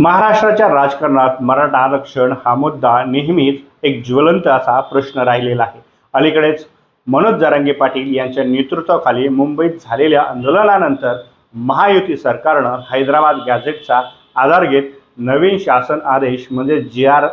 महाराष्ट्राच्या राजकारणात मराठा आरक्षण हा मुद्दा नेहमीच एक ज्वलंत असा प्रश्न राहिलेला आहे. अलीकडेच मनोज जरांगे पाटील यांच्या नेतृत्वाखाली मुंबईत झालेल्या आंदोलनानंतर महायुती सरकारनं हैदराबाद गॅझेटचा आधार घेत नवीन शासन आदेश म्हणजे जी आर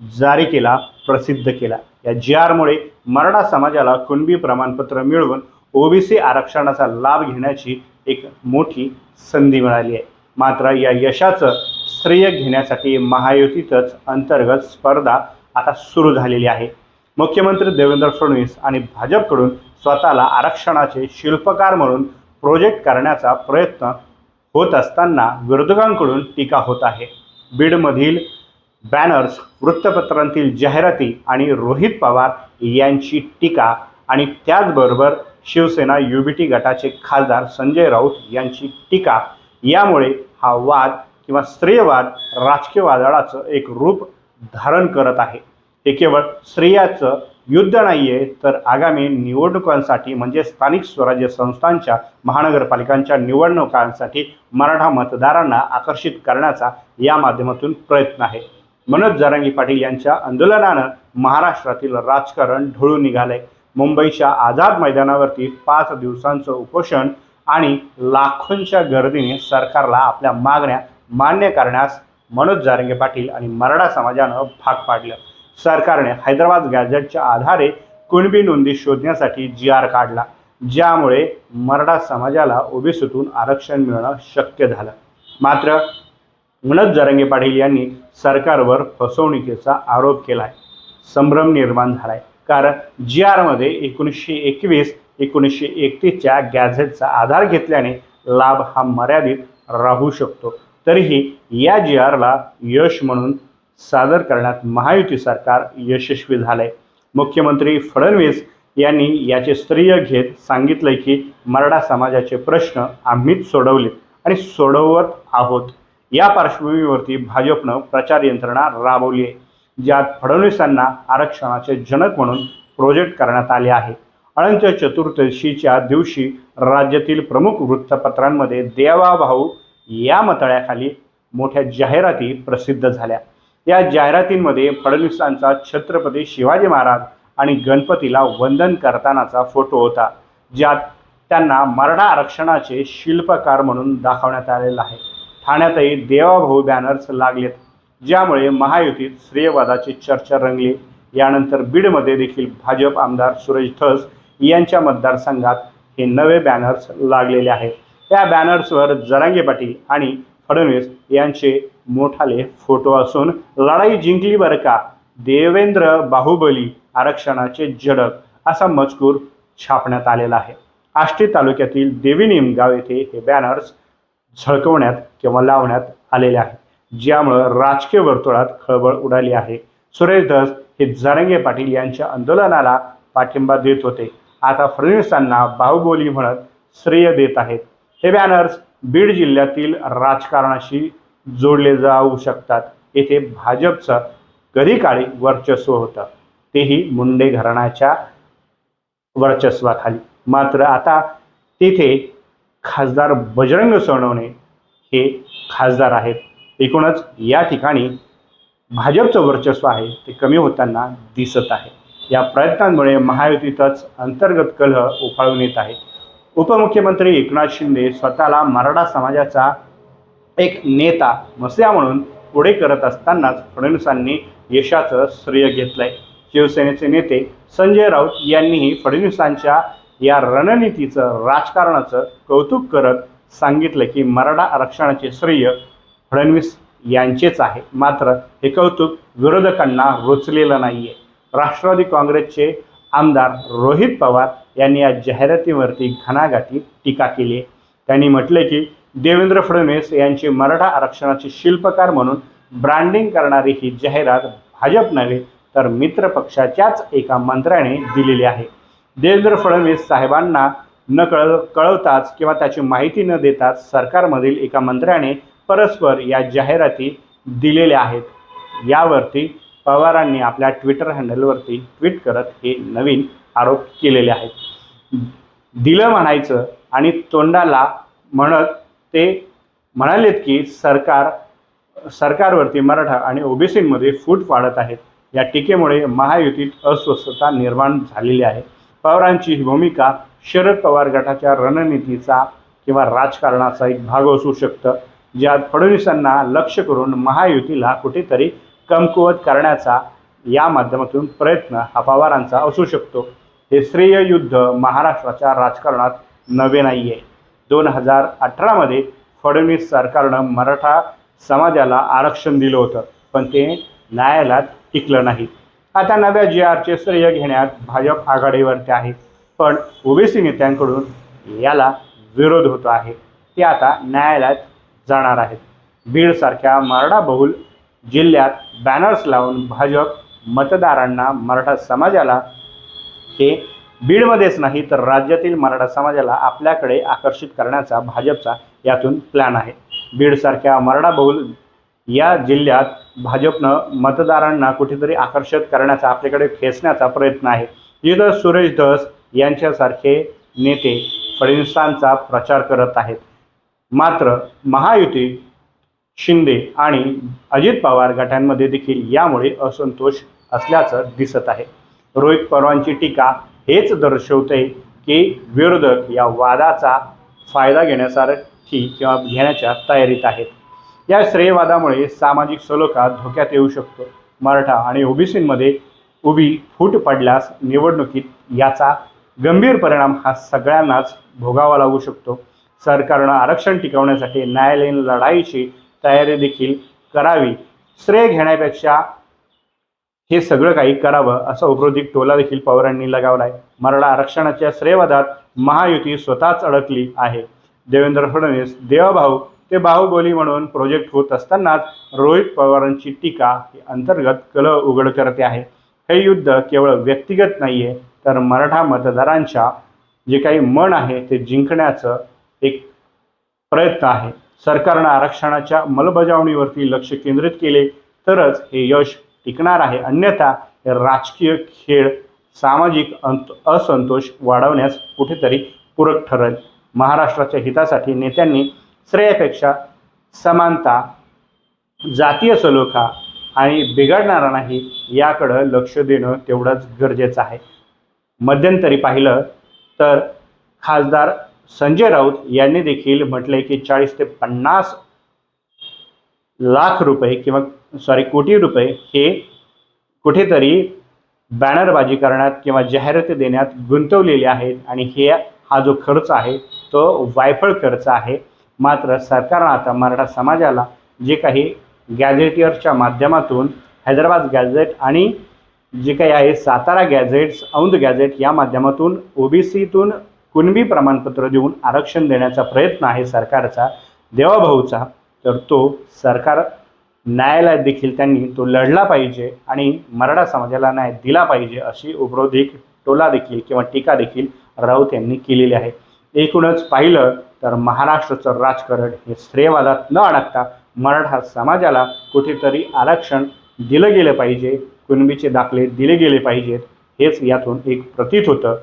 जारी केला प्रसिद्ध केला. या जी आरमुळे मराठा समाजाला कुणबी प्रमाणपत्र मिळवून ओबीसी आरक्षणाचा लाभ घेण्याची एक मोठी संधी मिळाली आहे. मात्र या यशाचं श्रेय घेण्यासाठी महायुतीतच अंतर्गत स्पर्धा आता सुरू झालेली आहे. मुख्यमंत्री देवेंद्र फडणवीस आणि भाजपकडून स्वतःला आरक्षणाचे शिल्पकार म्हणून प्रोजेक्ट करण्याचा प्रयत्न होत असताना विरोधकांकडून टीका होत आहे. बीडमधील बॅनर्स वृत्तपत्रांतील जाहिराती आणि रोहित पवार यांची टीका आणि त्याचबरोबर शिवसेना युबीटी गटाचे खासदार संजय राऊत यांची टीका यामुळे हा वाद किंवा स्त्रीयवाद राजकीय वादळाचं एक रूप धारण करत आहे. हे केवळ स्त्रियाचं युद्ध नाही आहे तर आगामी निवडणुकांसाठी म्हणजे स्थानिक स्वराज्य संस्थांच्या महानगरपालिकांच्या निवडणुकांसाठी मराठा मतदारांना आकर्षित करण्याचा या माध्यमातून प्रयत्न आहे. मनोज जरांगी पाटील यांच्या आंदोलनानं महाराष्ट्रातील राजकारण ढळून निघालंय. मुंबईच्या आझाद मैदानावरती पाच दिवसांचं उपोषण आणि लाखोंच्या गर्दीने सरकारला आपल्या मागण्या मान्य करण्यास मनोज जारंगे पाटील आणि मराठा समाजानं भाग पाडलं. सरकारने हैदराबाद गॅझेटच्या आधारे कुणबी नोंदी शोधण्यासाठी जी आर काढला. ज्यामुळे मराठा समाजाला ओबीसीतून आरक्षण मिळणं शक्य झालं. मात्र मनोज जरंगे पाटील यांनी सरकारवर फसवणुकीचा आरोप केला आहे संभ्रम निर्माण झाला आहे कारण जी आरमध्ये एकोणीसशे एकवीस एकोणीसशे एकतीसच्या गॅझेटचा आधार घेतल्याने लाभ हा मर्यादित राहू शकतो. तरीही या जी आरला यश म्हणून सादर करण्यात महायुती सरकार यशस्वी झाले मुख्यमंत्री फडणवीस यांनी याचे स्त्रीय घेत सांगितले की मराठा समाजाचे प्रश्न आम्हीच सोडवले आणि सोडवत आहोत. या पार्श्वभूमीवरती भाजपनं प्रचार यंत्रणा राबवली आहे ज्यात फडणवीसांना आरक्षणाचे जनक म्हणून प्रोजेक्ट करण्यात आले आहे. अनंत चतुर्दशीच्या दिवशी राज्यातील प्रमुख वृत्तपत्रांमध्ये देवाभाऊ या मतळ्याखाली मोठ्या जाहिराती प्रसिद्ध झाल्या. या जाहिरातींमध्ये फडणवीसांचा छत्रपती शिवाजी महाराज आणि गणपतीला वंदन करतानाचा फोटो होता ज्यात त्यांना मराठा आरक्षणाचे शिल्पकार म्हणून दाखवण्यात आलेलं आहे. ठाण्यातही देवाभाऊ बॅनर्स लागलेत ज्यामुळे महायुतीत श्रेयवादाची चर्चा रंगली. यानंतर बीडमध्ये देखील भाजप आमदार सुरेश धस यांच्या मतदारसंघात हे नवे बॅनर्स लागलेले आहेत. या बॅनर्सवर जरांगे पाटील आणि फडणवीस यांचे मोठाले फोटो असून लढाई जिंकली बरं का? देवेंद्र बाहुबली आरक्षणाचे जडक असा मजकूर छापण्यात आलेला आहे. आष्टी तालुक्यातील देवी गाव येथे हे बॅनर्स झळकवण्यात किंवा लावण्यात आलेले आहे ज्यामुळं राजकीय वर्तुळात खळबळ उडाली आहे. सुरेश धस हे जरंगे पाटील यांच्या आंदोलनाला पाठिंबा देत होते. आता फडणवीसांना बाहुबली म्हणत श्रेय देत आहेत. हे बॅनर्स बीड जिल्ह्यातील राजकारणाशी जोडले जाऊ शकतात. येथे भाजपचं कधी काळी वर्चस्व होतं. तेही मुंडे घराण्याच्या वर्चस्वाखाली. मात्र आता तिथे खासदार बजरंग सोनवणे हे खासदार आहेत. एकूणच या ठिकाणी भाजपचं वर्चस्व आहे. ते कमी होताना दिसत आहे. या प्रयत्नांमुळे महायुतीतच अंतर्गत कलह उफाळून येत आहे. उपमुख्यमंत्री एकनाथ शिंदे स्वतःला मराठा समाजाचा एक नेता मस्या म्हणून पुढे करत असतानाच फडणवीसांनी यशाचं श्रेय घेतलंय. शिवसेनेचे नेते संजय राऊत यांनीही फडणवीसांच्या या रणनीतीचं राजकारणाचं कौतुक करत सांगितलं की मराठा आरक्षणाचे श्रेय फडणवीस यांचेच आहे. मात्र हे कौतुक विरोधकांना रुचलेलं आहे राष्ट्रवादी काँग्रेसचे आमदार रोहित पवार यांनी या जाहिरातीवरती घणाघाती टीका केली. त्यांनी म्हटले की देवेंद्र फडणवीस यांची मराठा आरक्षणाचे शिल्पकार म्हणून ब्रँडिंग करणारी ही जाहिरात भाजप नव्हे तर मित्र पक्षाच्याच एका मंत्र्याने दिलेली आहे. देवेंद्र फडणवीस साहेबांना न कळ कळवताच किंवा त्याची माहिती न देताच सरकारमधील एका मंत्र्याने परस्पर या जाहिराती दिलेल्या आहेत. यावरती पवारांनी आपल्या ट्विटर हँडलवरती ट्विट करत हे नवीन आरोप केलेले आहेत. दिलं म्हणायचं आणि तोंडाला म्हणत ते म्हणालेत की सरकार सरकारवरती मराठा आणि ओबीसीमध्ये फूट पाडत आहेत. या टीकेमुळे महायुतीत अस्वस्थता निर्माण झालेली आहे. पवारांची ही भूमिका शरद पवार गटाच्या रणनीतीचा किंवा राजकारणाचा एक भाग असू शकतं. ज्यात फडणवीसांना लक्ष करून महायुतीला कुठेतरी कमकुवत करण्याचा या माध्यमातून प्रयत्न हा पवारांचा असू शकतो. हे श्रेय युद्ध महाराष्ट्राच्या राजकारणात नवे नाही आहे दोन हजार अठरामध्ये फडणवीस सरकारनं मराठा समाजाला आरक्षण दिलं होतं पण ते न्यायालयात टिकलं नाही. आता नव्या जी आरचे श्रेय घेण्यात भाजप आघाडीवरती आहे पण ओबीसी नेत्यांकडून याला विरोध होतो आहे. ते आता न्यायालयात जाणार आहेत. बीडसारख्या मराठा बहुल जिल्ह्यात बॅनर्स लावून भाजप मतदारांना मराठा समाजाला हे बीडमध्येच नाही तर राज्यातील मराठा समाजाला आपल्याकडे आकर्षित करण्याचा भाजपचा यातून प्लॅन आहे. बीडसारख्या मराठा बहुल या जिल्ह्यात भाजपनं मतदारांना कुठेतरी आकर्षित करण्याचा आपल्याकडे खेचण्याचा प्रयत्न आहे. इथं सुरेश धस यांच्यासारखे नेते फडणवीसांचा प्रचार करत आहेत. मात्र महायुती शिंदे आणि अजित पवार गटांमध्ये देखील यामुळे असंतोष असल्याचं दिसत आहे. रोहित पवारांची टीका हेच दर्शवते की विरोधक या वादाचा फायदा घेण्यासारखी किंवा घेण्याच्या तयारीत आहेत. या श्रेयवादामुळे सामाजिक सलोखा धोक्यात येऊ शकतो. मराठा आणि ओबीसींमध्ये उभी फूट पडल्यास निवडणुकीत याचा गंभीर परिणाम हा सगळ्यांनाच भोगावा लागू शकतो. सरकारनं आरक्षण टिकवण्यासाठी न्यायालयीन लढाईची तयारी देखील करावी. श्रेय घेण्यापेक्षा हे सगळं काही करावं असा उपरोधिक टोला देखील पवारांनी लगावला आहे. मराठा आरक्षणाच्या श्रेयवादात महायुती स्वतःच अडकली आहे. देवेंद्र फडणवीस देवभाऊ ते बाहुबोली म्हणून प्रोजेक्ट होत असतानाच रोहित पवारांची टीका ही अंतर्गत कल उघड करते आहे. हे युद्ध केवळ व्यक्तिगत नाही आहे तर मराठा मतदारांच्या जे काही मन आहे ते जिंकण्याचं एक प्रयत्न आहे. सरकारनं आरक्षणाच्या अंमलबजावणीवरती लक्ष केंद्रित केले तरच हे यश टिकणार आहे. अन्यथा हे राजकीय खेळ सामाजिक अंत असंतोष वाढवण्यास कुठेतरी पूरक ठरेल. महाराष्ट्राच्या हितासाठी नेत्यांनी श्रेयापेक्षा समानता जातीय सलोखा आणि बिघडणारा नाही याकडं लक्ष देणं तेवढंच गरजेचं आहे. मध्यंतरी पाहिलं तर खासदार संजय राऊत यांनी देखील म्हटले की चाळीस ते पन्नास लाख रुपये किंवा सॉरी कोटी रुपये हे कुठेतरी बॅनरबाजी करण्यात किंवा जाहिराती देण्यात गुंतवलेले आहेत आणि हे हा जो खर्च आहे तो वायफळ खर्च आहे. मात्र सरकारनं आता मराठा समाजाला जे काही गॅझेटियरच्या माध्यमातून हैदराबाद गॅझेट आणि जे काही आहे सातारा गॅझेट्स औंध गॅझेट या माध्यमातून ओबीसीतून कुणबी प्रमाणपत्र देऊन आरक्षण देण्याचा प्रयत्न आहे सरकारचा देवाभाऊचा तर तो सरकार न्यायालयात देखील त्यांनी तो लढला पाहिजे आणि मराठा समाजाला न्याय दिला पाहिजे अशी उपरोधिक टोला देखील किंवा टीका देखील राऊत यांनी केलेली आहे. एकूणच पाहिलं तर महाराष्ट्राचं राजकारण हे श्रेयवादात न अडकता मराठा समाजाला कुठेतरी आरक्षण दिलं गेलं पाहिजे कुणबीचे दाखले दिले गेले पाहिजेत हेच यातून एक प्रतीत होतं.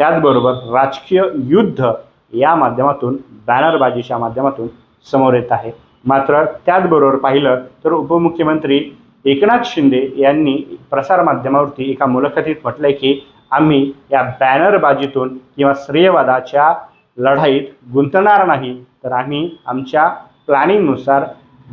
त्याचबरोबर राजकीय युद्ध या माध्यमातून बॅनरबाजीच्या माध्यमातून समोर येत आहे. मात्र त्याचबरोबर पाहिलं तर उपमुख्यमंत्री एकनाथ शिंदे यांनी प्रसारमाध्यमावरती एका मुलाखतीत म्हटलंय की आम्ही या बॅनरबाजीतून किंवा श्रेयवादाच्या लढाईत गुंतणार नाही तर आम्ही आमच्या प्लॅनिंगनुसार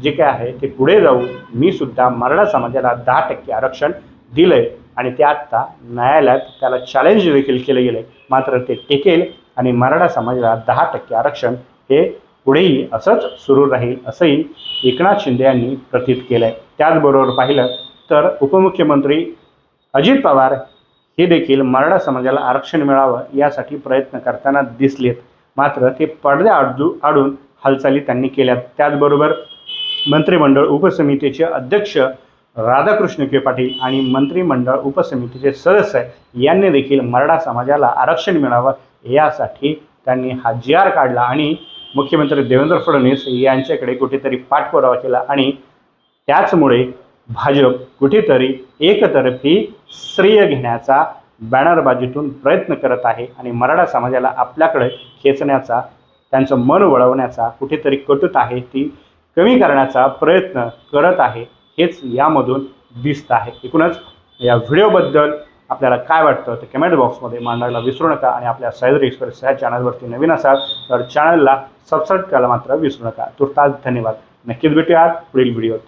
जे काय आहे ते पुढे जाऊ. मी सुद्धा मराठा समाजाला दहा टक्के आरक्षण दिलंय. आणि ते आत्ता न्यायालयात त्याला चॅलेंज देखील केलं गेलं. मात्र ते टिकेल आणि मराठा समाजाला दहा टक्के आरक्षण हे पुढेही असंच सुरू राहील असंही एकनाथ शिंदे यांनी प्रतीत केलं आहे त्याचबरोबर पाहिलं तर उपमुख्यमंत्री अजित पवार हे देखील मराठा समाजाला आरक्षण मिळावं यासाठी प्रयत्न करताना दिसलेत. मात्र ते पडद्या आडू आडून हालचाली त्यांनी केल्यात. त्याचबरोबर मंत्रिमंडळ उपसमितीचे अध्यक्ष राधाकृष्ण के पाटील आणि मंत्रिमंडळ उपसमितीचे सदस्य यांनी देखील मराठा समाजाला आरक्षण मिळावं यासाठी त्यांनी हा जी आर काढला. आणि मुख्यमंत्री देवेंद्र फडणवीस यांच्याकडे कुठेतरी पाठपुरावा केला आणि त्याचमुळे भाजप कुठेतरी एकतर्फी श्रेय घेण्याचा बॅनरबाजीतून प्रयत्न करत आहे आणि मराठा समाजाला आपल्याकडे खेचण्याचा त्यांचं मन वळवण्याचा कुठेतरी कटूत आहे ती कमी करण्याचा प्रयत्न करत आहे. हेच यामधून दिसत आहे. एकूणच या व्हिडिओबद्दल आपल्याला काय वाटतं? ते कमेंट बॉक्समध्ये मांडायला विसरू नका आणि आपल्या सह्याद्री एक्सप्रेस ह्या चॅनलवरती नवीन असाल तर चॅनलला सबस्क्राईब करायला मात्र विसरू नका. तुर्तास धन्यवाद. नक्कीच भेटूयात पुढील व्हिडिओ